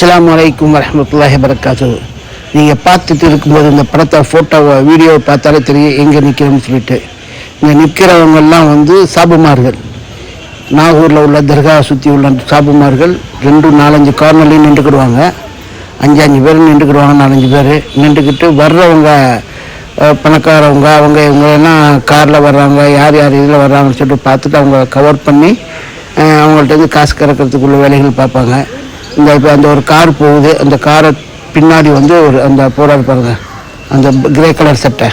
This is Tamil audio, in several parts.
அஸ்லாம் வலைக்கும் வரமத்துல்லாஹி வரகாத்து நீங்கள் பார்த்துட்டு இருக்கும்போது இந்த படத்தை ஃபோட்டோவை வீடியோவை பார்த்தாலே தெரியும் எங்கே நிற்கிறோம்னு சொல்லிட்டு. இங்கே நிற்கிறவங்கெல்லாம் வந்து சாபுமார்கள். நாகூரில் உள்ள தர்கா சுற்றி உள்ள சாபுமார்கள் ரெண்டு நாலஞ்சு கார்னர்லையும் நின்றுக்கிடுவாங்க. அஞ்சு அஞ்சு பேர் நின்றுக்கிடுவாங்க நாலஞ்சு பேர். நின்றுக்கிட்டு வர்றவங்க பணக்காரவங்க அவங்க இவங்க எல்லாம் காரில் வர்றாங்க யார் யார் இதில் வர்றாங்கன்னு சொல்லிட்டு பார்த்துட்டு அவங்க கவர் பண்ணி அவங்கள்ட்ட இருந்து காசு கறக்கிறதுக்குள்ள வேலைகள் பார்ப்பாங்க. இந்த இப்போ அந்த ஒரு கார் போகுது. அந்த காரை பின்னாடி வந்து ஒரு அந்த போராடு பாருங்க. அந்த கிரே கலர் சட்டை.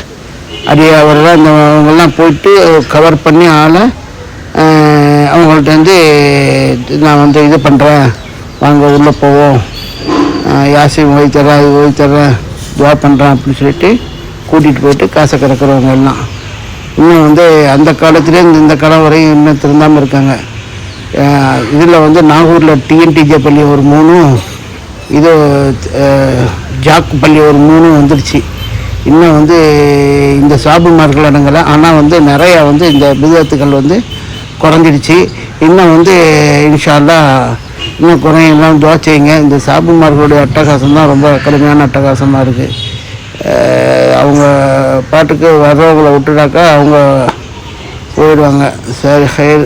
அப்படியே அவரெல்லாம் இந்த அவங்கெல்லாம் போயிட்டு கவர் பண்ணி ஆளை அவங்கள்ட்ட வந்து நான் வந்து இது பண்ணுறேன் வாங்க உள்ளே போவோம். அஹ், ஓய் தர்றேன் அது ஓய் தர்றேன். துவா பண்ணுறேன் அப்படின்னு சொல்லிட்டு கூட்டிகிட்டு போயிட்டு காசை கறக்கிறவங்க எல்லாம். இன்னும் வந்து அந்த காலத்துலேருந்து இந்த இந்த காலம் வரையும் இன்னும் திருந்தாமல் இருக்காங்க. இதில் வந்து நாகூரில் டிஎன்டிஜே பள்ளி ஒரு மூணும் இது ஜாக் பள்ளி ஒரு மூணும் வந்துடுச்சு இன்னும் வந்து இந்த சாபுமார்கள் இடங்கள்ல ஆனால் வந்து நிறையா வந்து இந்த விதத்துக்கள் வந்து குறைஞ்சிடுச்சு. இன்னும் வந்து இன்ஷால்லா இன்னும் குறையெல்லாம் துவச்சிங்க. இந்த சாபுமார்களுடைய அட்டகாசம் தான் ரொம்ப கடுமையான அட்டகாசமாக இருக்குது அவங்க பாட்டுக்கு வர்றவங்களை விட்டுட்டாக்கா அவங்க போயிடுவாங்க. சரி ஹயர்